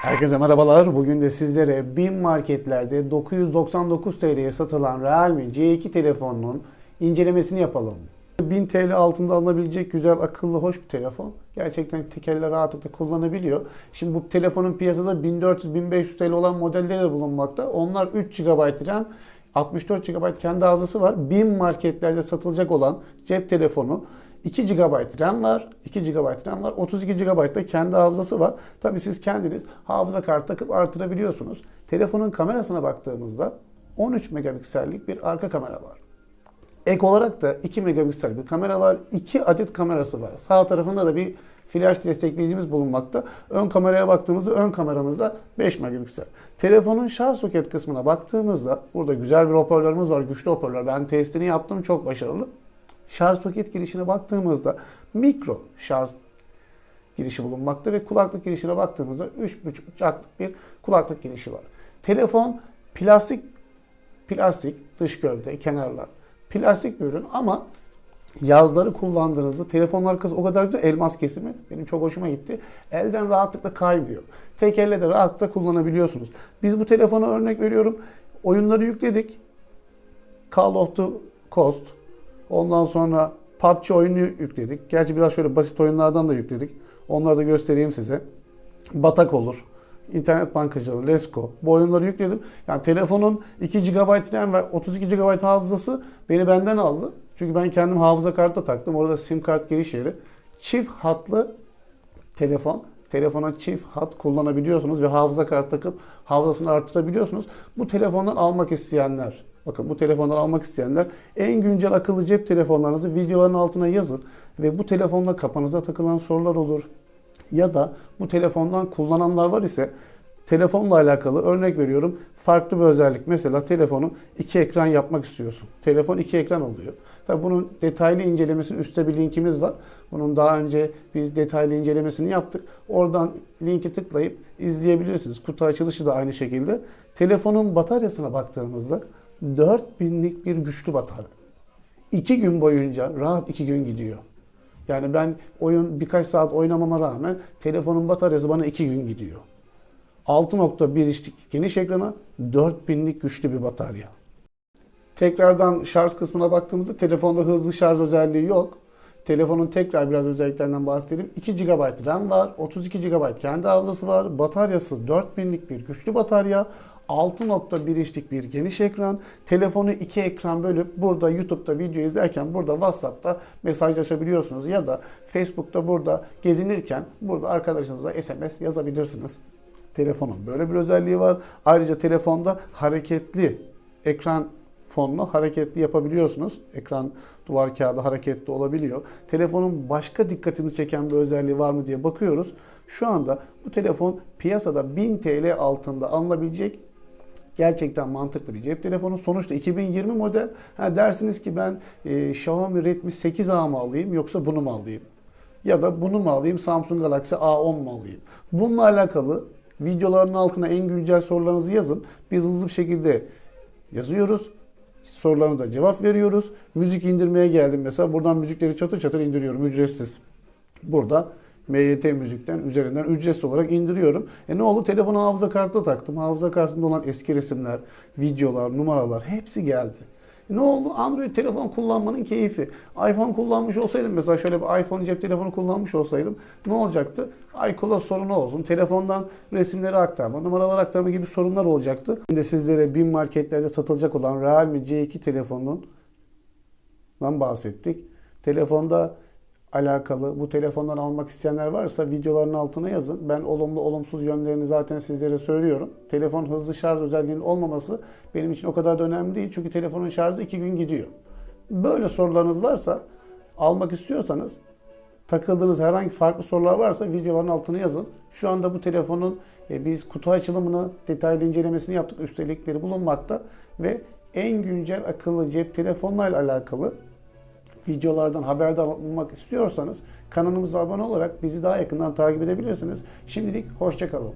Herkese merhabalar. Bugün de sizlere BİM marketlerde 999 TL'ye satılan Realme C2 telefonunun incelemesini yapalım. 1000 TL altında alınabilecek güzel, akıllı, hoş bir telefon. Gerçekten tek elle rahatlıkla kullanabiliyor. Şimdi bu telefonun piyasada 1400-1500 TL olan modelleri de bulunmakta. Onlar 3 GB RAM, 64 GB kendi hafızası var. BİM marketlerde satılacak olan cep telefonu 2 GB RAM var, 2 GB RAM var, 32 GB da kendi hafızası var. Tabii siz kendiniz hafıza kartı takıp artırabiliyorsunuz. Telefonun kamerasına baktığımızda 13 megapiksellik bir arka kamera var. Ek olarak da 2 megapiksel bir kamera var. 2 adet kamerası var. Sağ tarafında da bir flash destekleyicimiz bulunmakta. Ön kameraya baktığımızda ön kameramızda 5 megapiksel. Telefonun şarj soket kısmına baktığımızda burada güzel bir hoparlörümüz var. Güçlü hoparlör. Ben testini yaptım. Çok başarılı. Şarj soket girişine baktığımızda mikro şarj girişi bulunmakta ve kulaklık girişine baktığımızda 3.5 jacklık bir kulaklık girişi var. Telefon plastik plastik dış gövde, kenarlar. Plastik bir ürün ama yazları kullandığınızda telefonun arkası o kadar güzel elmas kesimi benim çok hoşuma gitti. Elden rahatlıkla kaymıyor. Tek elle de rahatlıkla kullanabiliyorsunuz. Biz bu telefona örnek veriyorum. Oyunları yükledik. Call of the Coast. Ondan sonra PUBG oyunu yükledik. Gerçi biraz şöyle basit oyunlardan da yükledik. Onları da göstereyim size. Batak olur. İnternet bankacılığı, Lesko. Bu oyunları yükledim. Yani telefonun 2 GB RAM ve 32 GB hafızası beni benden aldı. Çünkü ben kendim hafıza kartı da taktım. Orada sim kart giriş yeri. Çift hatlı telefon. Telefona çift hat kullanabiliyorsunuz ve hafıza kartı takıp hafızasını artırabiliyorsunuz. Bu telefondan almak isteyenler, bakın bu telefondan almak isteyenler en güncel akıllı cep telefonlarınızı videoların altına yazın ve bu telefonla kafanıza takılan sorular olur, ya da bu telefondan kullananlar var ise telefonla alakalı örnek veriyorum farklı bir özellik. Mesela telefonu iki ekran yapmak istiyorsun. Telefon iki ekran oluyor. Tabi bunun detaylı incelemesinin üstte bir linkimiz var. Bunun daha önce biz detaylı incelemesini yaptık. Oradan linki tıklayıp izleyebilirsiniz. Kutu açılışı da aynı şekilde. Telefonun bataryasına baktığımızda 4000'lik bir güçlü batarya. 2 gün boyunca rahat 2 gün gidiyor. Yani ben oyun birkaç saat oynamama rağmen telefonun bataryası bana 2 gün gidiyor. 6.1 inçlik geniş ekrana 4000'lik güçlü bir batarya. Tekrardan şarj kısmına baktığımızda telefonda hızlı şarj özelliği yok. Telefonun tekrar biraz özelliklerinden bahsedelim. 2 GB RAM var, 32 GB kendi hafızası var. Bataryası 4000'lik bir güçlü batarya. 6.1 inçlik bir geniş ekran. Telefonu iki ekran bölüp burada YouTube'da video izlerken burada WhatsApp'ta mesajlaşabiliyorsunuz ya da Facebook'ta burada gezinirken burada arkadaşınıza SMS yazabilirsiniz. Telefonun böyle bir özelliği var. Ayrıca telefonda hareketli ekran fonunu hareketli yapabiliyorsunuz. Ekran duvar kağıdı hareketli olabiliyor. Telefonun başka dikkatini çeken bir özelliği var mı diye bakıyoruz. Şu anda bu telefon piyasada 1000 TL altında alınabilecek gerçekten mantıklı bir cep telefonu. Sonuçta 2020 model. Ha dersiniz ki ben e, Xiaomi Redmi 8A mı alayım yoksa bunu mu alayım? Ya da bunu mu alayım Samsung Galaxy A10 mu alayım? Bununla alakalı videoların altına en güncel sorularınızı yazın. Biz hızlı bir şekilde yazıyoruz. Sorularınıza cevap veriyoruz. Müzik indirmeye geldim mesela. Buradan müzikleri çatır çatır indiriyorum ücretsiz. Burada MYT müzikten üzerinden ücretsiz olarak indiriyorum. E ne oldu? Telefonu hafıza kartı taktım. Hafıza kartında olan eski resimler, videolar, numaralar hepsi geldi. Ne oldu? Android telefon kullanmanın keyfi. iPhone kullanmış olsaydım mesela şöyle bir iPhone cep telefonu kullanmış olsaydım ne olacaktı? iCloud sorunu olsun. Telefondan resimleri aktarma, numaralar aktarma gibi sorunlar olacaktı. Şimdi sizlere bin marketlerde satılacak olan Realme C2 telefonundan bahsettik. Telefonda alakalı bu telefondan almak isteyenler varsa videoların altına yazın. Ben olumlu olumsuz yönlerini zaten sizlere söylüyorum. Telefon hızlı şarj özelliğinin olmaması benim için o kadar da önemli değil. Çünkü telefonun şarjı 2 gün gidiyor. Böyle sorularınız varsa almak istiyorsanız takıldığınız herhangi farklı sorular varsa videoların altına yazın. Şu anda bu telefonun e, biz kutu açılımını, detaylı incelemesini yaptık. Üstelikleri bulunmakta ve en güncel akıllı cep telefonlarla alakalı videolardan haberdar olmak istiyorsanız kanalımıza abone olarak bizi daha yakından takip edebilirsiniz. Şimdilik hoşçakalın.